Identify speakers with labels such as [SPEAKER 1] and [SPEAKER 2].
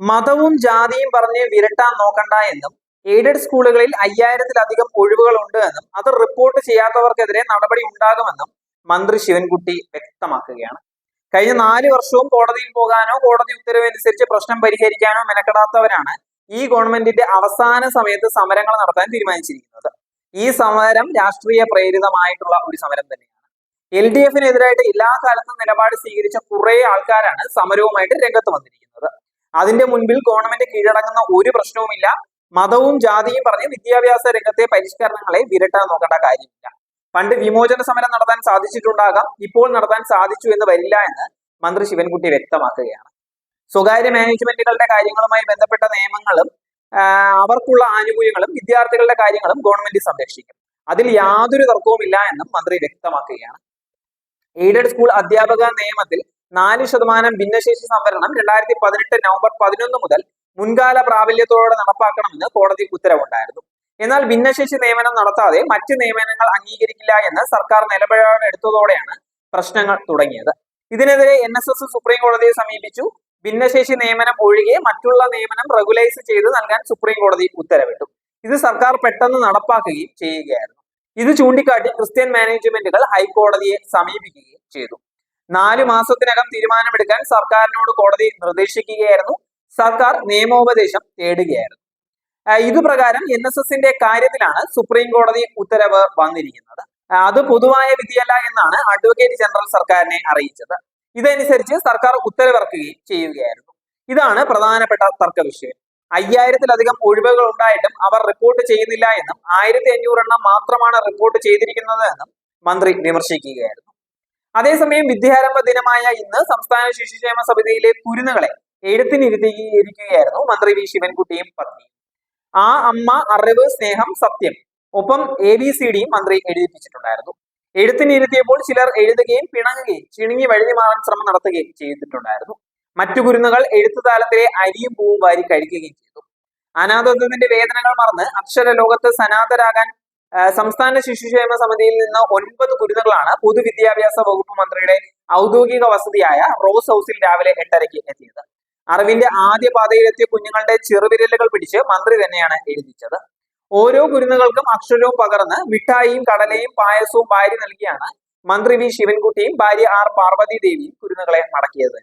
[SPEAKER 1] മതവും ജാതിയും പറഞ്ഞ് വിരട്ടാൻ നോക്കണ്ട എന്നും എയ്ഡഡ് സ്കൂളുകളിൽ അയ്യായിരത്തിലധികം ഒഴിവുകൾ ഉണ്ട് എന്നും അത് റിപ്പോർട്ട് ചെയ്യാത്തവർക്കെതിരെ നടപടി ഉണ്ടാകുമെന്നും മന്ത്രി ശിവൻകുട്ടി വ്യക്തമാക്കുകയാണ്. കഴിഞ്ഞ നാല് വർഷവും കോടതിയിൽ പോകാനോ കോടതി ഉത്തരവനുസരിച്ച് പ്രശ്നം പരിഹരിക്കാനോ മെനക്കെടാത്തവരാണ് ഈ ഗവൺമെന്റിന്റെ അവസാന സമയത്ത് സമരങ്ങൾ നടത്താൻ തീരുമാനിച്ചിരിക്കുന്നത്. ഈ സമരം രാഷ്ട്രീയ പ്രേരിതമായിട്ടുള്ള ഒരു സമരം തന്നെയാണ്. എൽ ഡി എഫിനെതിരായിട്ട് എല്ലാ കാലത്തും നിലപാട് സ്വീകരിച്ച കുറെ ആൾക്കാരാണ് സമരവുമായിട്ട് രംഗത്ത് വന്നിരിക്കുന്നത്. അതിന്റെ മുൻപിൽ ഗവൺമെന്റ് കീഴടങ്ങുന്ന ഒരു പ്രശ്നവുമില്ല. മതവും ജാതിയും പറഞ്ഞ് വിദ്യാഭ്യാസ രംഗത്തെ പരിഷ്കരണങ്ങളെ വിരട്ടാൻ നോക്കേണ്ട കാര്യമില്ല. പണ്ട് വിമോചന സമരം നടത്താൻ സാധിച്ചിട്ടുണ്ടാകാം. ഇപ്പോൾ നടത്താൻ സാധിച്ചു എന്ന് വരില്ല എന്ന് മന്ത്രി ശിവൻകുട്ടി വ്യക്തമാക്കുകയാണ്. സ്വകാര്യ മാനേജ്മെന്റുകളുടെ കാര്യങ്ങളുമായി ബന്ധപ്പെട്ട നിയമങ്ങളും അവർക്കുള്ള ആനുകൂല്യങ്ങളും വിദ്യാർത്ഥികളുടെ കാര്യങ്ങളും ഗവൺമെന്റ് സംരക്ഷിക്കും. അതിൽ യാതൊരു തർക്കവുമില്ല എന്നും മന്ത്രി വ്യക്തമാക്കുകയാണ്. എയ്ഡഡ് സ്കൂൾ അധ്യാപക നിയമത്തിൽ നാല് ശതമാനം ഭിന്നശേഷി സംവരണം രണ്ടായിരത്തി പതിനെട്ട് നവംബർ പതിനൊന്ന് മുതൽ മുൻകാല പ്രാബല്യത്തോടെ നടപ്പാക്കണമെന്ന് കോടതി ഉത്തരവുണ്ടായിരുന്നു. എന്നാൽ ഭിന്നശേഷി നിയമനം നടത്താതെ മറ്റ് നിയമനങ്ങൾ അംഗീകരിക്കില്ല എന്ന് സർക്കാർ നിലപാടെടുത്തതോടെയാണ് പ്രശ്നങ്ങൾ തുടങ്ങിയത്. ഇതിനെതിരെ എൻ എസ് എസ് സുപ്രീം കോടതിയെ സമീപിച്ചു. ഭിന്നശേഷി നിയമനം ഒഴികെ മറ്റുള്ള നിയമനം റെഗുലൈസ് ചെയ്ത് നൽകാൻ സുപ്രീം കോടതി ഉത്തരവിട്ടു. ഇത് സർക്കാർ പെട്ടെന്ന് നടപ്പാക്കുകയും ചെയ്യുകയായിരുന്നു. ഇത് ചൂണ്ടിക്കാട്ടി ക്രിസ്ത്യൻ മാനേജ്മെന്റുകൾ ഹൈക്കോടതിയെ സമീപിക്കുകയും ചെയ്തു. നാല് മാസത്തിനകം തീരുമാനമെടുക്കാൻ സർക്കാരിനോട് കോടതി നിർദ്ദേശിക്കുകയായിരുന്നു. സർക്കാർ നിയമോപദേശം തേടുകയായിരുന്നു. ഇതുപ്രകാരം ഇത് പ്രകാരം എൻ എസ് എസിന്റെ കാര്യത്തിലാണ് സുപ്രീം കോടതി ഉത്തരവ് വന്നിരിക്കുന്നത്. അത് പൊതുവായ വിധിയല്ല എന്നാണ് അഡ്വക്കേറ്റ് ജനറൽ സർക്കാരിനെ അറിയിച്ചത്. ഇതനുസരിച്ച് സർക്കാർ ഉത്തരവിറക്കുകയും ചെയ്യുകയായിരുന്നു. ഇതാണ് പ്രധാനപ്പെട്ട തർക്ക വിഷയം. അയ്യായിരത്തിലധികം ഒഴിവുകൾ ഉണ്ടായിട്ടും അവർ റിപ്പോർട്ട് ചെയ്യുന്നില്ല എന്നും ആയിരത്തി അഞ്ഞൂറ് എണ്ണം മാത്രമാണ് റിപ്പോർട്ട് ചെയ്തിരിക്കുന്നത് എന്നും മന്ത്രി വിമർശിക്കുകയായിരുന്നു. അതേസമയം വിദ്യാരംഭ ദിനമായ ഇന്ന് സംസ്ഥാന ശിശുക്ഷേമ സമിതിയിലെ കുരുന്നുകളെ എഴുത്തിനിരുത്തിയിരിക്കുകയായിരുന്നു മന്ത്രി വി ശിവൻകുട്ടിയും പത്നിയും. ആ അമ്മ അറിവ് സ്നേഹം സത്യം ഒപ്പം എ ബി സി ഡിയും മന്ത്രി എഴുതിപ്പിച്ചിട്ടുണ്ടായിരുന്നു. എഴുത്തിനിരുത്തിയപ്പോൾ ചിലർ എഴുതുകയും പിണങ്ങുകയും ചിണുങ്ങി വഴുതി മാറാൻ ശ്രമം നടത്തുകയും ചെയ്തിട്ടുണ്ടായിരുന്നു. മറ്റു കുരുന്നുകൾ എഴുത്തുതാലത്തിലെ അരിയും പൂവും വാരി കഴിക്കുകയും ചെയ്തു. അനാഥത്വത്തിന്റെ വേദനകൾ മറന്ന് അക്ഷര ലോകത്ത് സനാതരാകാൻ സംസ്ഥാന ശിശുക്ഷേമ സമിതിയിൽ നിന്ന് ഒൻപത് കുരുന്നുകളാണ് പൊതുവിദ്യാഭ്യാസ വകുപ്പ് മന്ത്രിയുടെ ഔദ്യോഗിക വസതിയായ റോസ് ഹൗസിൽ രാവിലെ എട്ടരയ്ക്ക് എത്തിയത്. അറിവിന്റെ ആദ്യ പാതയിലെത്തിയ കുഞ്ഞുങ്ങളുടെ ചെറുവിരലുകൾ പിടിച്ച് മന്ത്രി തന്നെയാണ് എഴുതിച്ചത്. ഓരോ കുരുന്നുകൾക്കും അക്ഷരവും പകർന്ന് മിഠായിയും കടലയും പായസവും ഭാര്യ നൽകിയാണ് മന്ത്രി വി. ശിവൻകുട്ടിയും ഭാര്യ ആർ. പാർവതി ദേവിയും കുരുന്നുകളെ മടക്കിയത്.